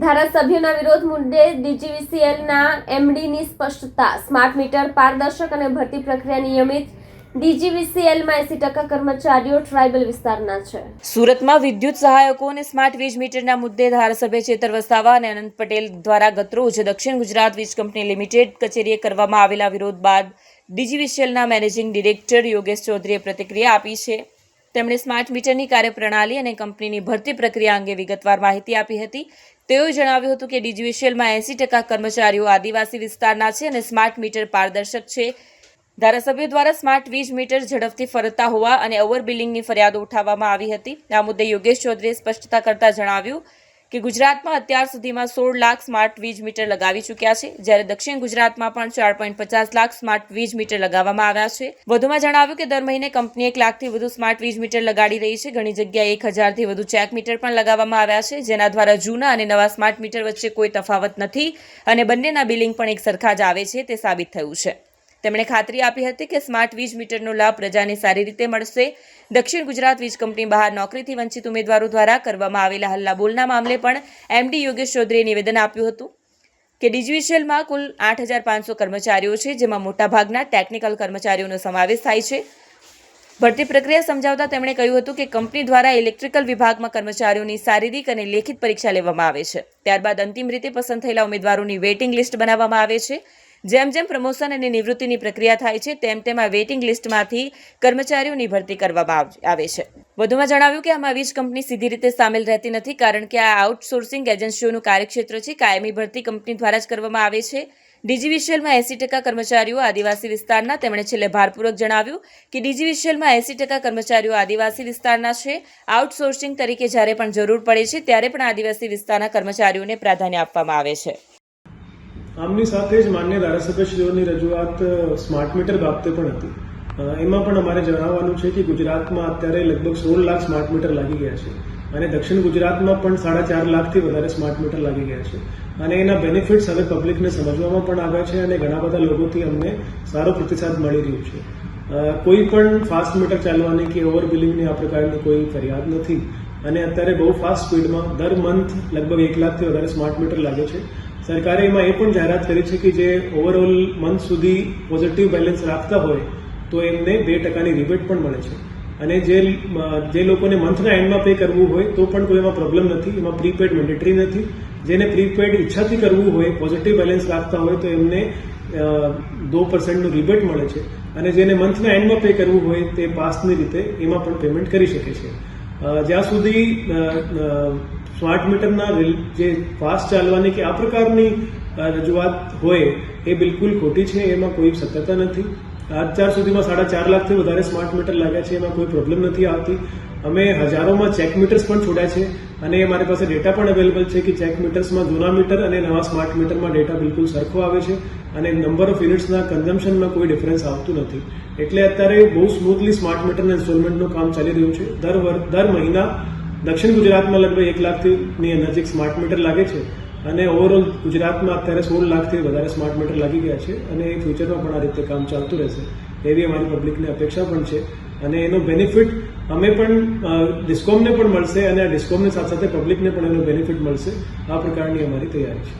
ધારાસભ્યોના વિરોધ મુદ્દે ડીજીવીસીએલના એમડીની સ્પષ્ટતા. સ્માર્ટ મીટર પારદર્શક અને ભરતી પ્રક્રિયા નિયમિત. ડીજીવીસીએલમાં એસી ટકા કર્મચારીઓ ટ્રાઇબલ વિસ્તારના છે. સુરતમાં વિદ્યુત સહાયકો અને સ્માર્ટ વીજ મીટરના મુદ્દે ધારાસભ્ય ચેતર વસાવા અને અનંત પટેલ દ્વારા ગતરોજ દક્ષિણ ગુજરાત વીજ કંપની લિમિટેડ કચેરીએ કરવામાં આવેલા વિરોધ બાદ ડીજીવીસીએલના મેનેજિંગ ડિરેક્ટર યોગેશ ચૌધરીએ પ્રતિક્રિયા આપી છે. તેમણે સ્માર્ટ મીટરની કાર્યપ્રણાલી અને કંપનીની ભરતી પ્રક્રિયા અંગે વિગતવાર માહિતી આપી હતી. તેઓએ જણાવ્યું હતું કે ડીજીવીસીએલમાં એંસી ટકા કર્મચારીઓ આદિવાસી વિસ્તારના છે અને સ્માર્ટ મીટર પારદર્શક છે. ધારાસભ્યો દ્વારા સ્માર્ટ વીજ મીટર ઝડપથી ફરતા હોવા અને ઓવર બિલિંગની ફરિયાદો ઉઠાવવામાં આવી હતી. આ મુદ્દે યોગેશ ચૌધરીએ સ્પષ્ટતા કરતા જણાવ્યું કે ગુજરાતમાં અત્યાર સુધીમાં સોળ લાખ સ્માર્ટ વીજ મીટર લગાવી ચૂક્યા છે. જ્યારે દક્ષિણ ગુજરાતમાં પણ ચાર પોઈન્ટ પચાસ લાખ સ્માર્ટ વીજ મીટર લગાવવામાં આવ્યા છે. વધુમાં જણાવ્યું કે દર મહિને કંપની એક લાખથી વધુ સ્માર્ટ વીજ મીટર લગાડી રહી છે. ઘણી જગ્યાએ એક હજારથી વધુ ચેક મીટર પણ લગાવવામાં આવ્યા છે, જેના દ્વારા જૂના અને નવા સ્માર્ટ મીટર વચ્ચે કોઈ તફાવત નથી અને બંનેના બિલિંગ પણ એક સરખા જ આવે છે, તે સાબિત થયું છે. તેમણે ખાતરી આપી હતી કે સ્માર્ટ વીજ મીટરનો લાભ પ્રજાને સારી રીતે મળશે. દક્ષિણ ગુજરાત વીજ કંપની બહાર નોકરીથી વંચિત ઉમેદવારો દ્વારા કરવામાં આવેલા હલ્લાબોલના મામલે પણ એમડી યોગેશ ચૌધરીએ નિવેદન આપ્યું હતું કે ડિજિવિશિયલમાં કુલ આઠ હજાર પાંચસો કર્મચારીઓ છે, જેમાં મોટાભાગના ટેકનિકલ કર્મચારીઓનો સમાવેશ થાય છે. ભરતી પ્રક્રિયા સમજાવતા તેમણે કહ્યું હતું કે કંપની દ્વારા ઇલેક્ટ્રિકલ વિભાગમાં કર્મચારીઓની શારીરિક અને લેખિત પરીક્ષા લેવામાં આવે છે. ત્યારબાદ અંતિમ રીતે પસંદ થયેલા ઉમેદવારોની વેઇટિંગ લિસ્ટ બનાવવામાં આવે છે. જેમ જેમ પ્રમોશન અને નિવૃત્તિની પ્રક્રિયા થાય છે, તેમ તેમ આ વેઇટિંગ લિસ્ટમાંથી કર્મચારીઓની ભરતી કરવામાં આવ- છે. વધુમાં જણાવ્યું કે આમાં વીજ કંપની સીધી રીતે સામેલ રહેતી નથી, કારણ કે આ આઉટસોર્સિંગ એજન્સીઓનું કાર્યક્ષેત્ર છે, કાયમી ભરતી કંપની દ્વારા જ કરવામાં આવે છે. ડીજીવીસીએલમાં એસી ટકા કર્મચારીઓ આદિવાસી વિસ્તારના, તેમણે છેલ્લે ભારપૂર્વક જણાવ્યું કે ડીજીવીસીએલમાં એસી ટકા કર્મચારીઓ આદિવાસી વિસ્તારના છે. આઉટસોર્સિંગ તરીકે જ્યારે પણ જરૂર પડે છે, ત્યારે પણ આદિવાસી વિસ્તારના કર્મચારીઓને પ્રાધાન્ય આપવામાં આવે છે. આમની સાથે જ માન્ય ધારાસભ્યશ્રીઓની રજૂઆત સ્માર્ટ મીટર બાબતે પણ હતી. એમાં પણ અમારે જણાવવાનું છે કે ગુજરાતમાં અત્યારે લગભગ સોળ લાખ સ્માર્ટ મીટર લાગી ગયા છે અને દક્ષિણ ગુજરાતમાં પણ સાડા ચાર લાખથી વધારે સ્માર્ટ મીટર લાગી ગયા છે. અને એના બેનિફિટ્સ હવે પબ્લિકને સમજવામાં પણ આવ્યા છે અને ઘણા બધા લોકોથી અમને સારો પ્રતિસાદ મળી રહ્યો છે. કોઈ પણ ફાસ્ટ મીટર ચાલવાની કે ઓવર બિલિંગની આ પ્રકારની કોઈ ફરિયાદ નથી. અને અત્યારે બહુ ફાસ્ટ સ્પીડમાં દર મંથ લગભગ એક લાખથી વધારે સ્માર્ટ મીટર લાગે છે. સરકારે એમાં એ પણ જાહેરાત કરી છે કે જે ઓવરઓલ મંથ સુધી પોઝિટિવ બેલેન્સ રાખતા હોય તો એમને બે ટકાની રિબેટ પણ મળે છે. અને જે જે લોકોને મંથના એન્ડમાં પે કરવું હોય તો પણ કોઈ એમાં પ્રોબ્લેમ નથી. એમાં પ્રીપેડ મેન્ડેટરી નથી. જેને પ્રીપેડ ઈચ્છાથી કરવું હોય પોઝિટિવ બેલેન્સ રાખતા હોય તો એમને દો પર્સન્ટનું રિબેટ મળે છે. અને જેને મંથના એન્ડમાં પે કરવું હોય તે પાસની રીતે એમાં પણ પેમેન્ટ કરી શકે છે. જ્યાં સુધી સ્માર્ટ મીટરના જે ફાસ્ટ ચાલવાની કે આ પ્રકારની રજૂઆત હોય, એ બિલકુલ ખોટી છે, એમાં કોઈ સત્યતા નથી. અત્યાર સુધીમાં સાડા ચાર લાખથી વધારે સ્માર્ટ મીટર લાગ્યા છે, એમાં કોઈ પ્રોબ્લેમ નથી આવતી. અમે હજારોમાં ચેક મીટર્સ પણ છોડ્યા છે, અને મારી પાસે ડેટા પણ અવેલેબલ છે કે ચેક મીટર્સમાં જૂના મીટર અને નવા સ્માર્ટ મીટરમાં ડેટા બિલકુલ સરખો આવે છે, અને નંબર ઓફ યુનિટ્સના કન્ઝમ્પશનમાં કોઈ ડિફરન્સ આવતું નથી. એટલે અત્યારે બહુ સ્મૂથલી સ્માર્ટ મીટરના ઇન્સ્ટોલમેન્ટનું કામ ચાલી રહ્યું છે. દર દર મહિના દક્ષિણ ગુજરાતમાં લગભગ એક લાખની નજીક સ્માર્ટ મીટર લાગે છે અને ઓવરઓલ ગુજરાતમાં અત્યારે સોળ લાખથી વધારે સ્માર્ટ મીટર લાગી ગયા છે અને એ ફ્યુચરમાં પણ આ રીતે કામ ચાલતું રહેશે. એવી અમારી પબ્લિકની અપેક્ષા પણ છે અને એનો બેનિફિટ અમે પણ ડિસ્કોમને પણ મળશે અને આ ડિસ્કોમની સાથે સાથે પબ્લિકને પણ એનો બેનિફિટ મળશે. આ પ્રકારની અમારી તૈયારી છે.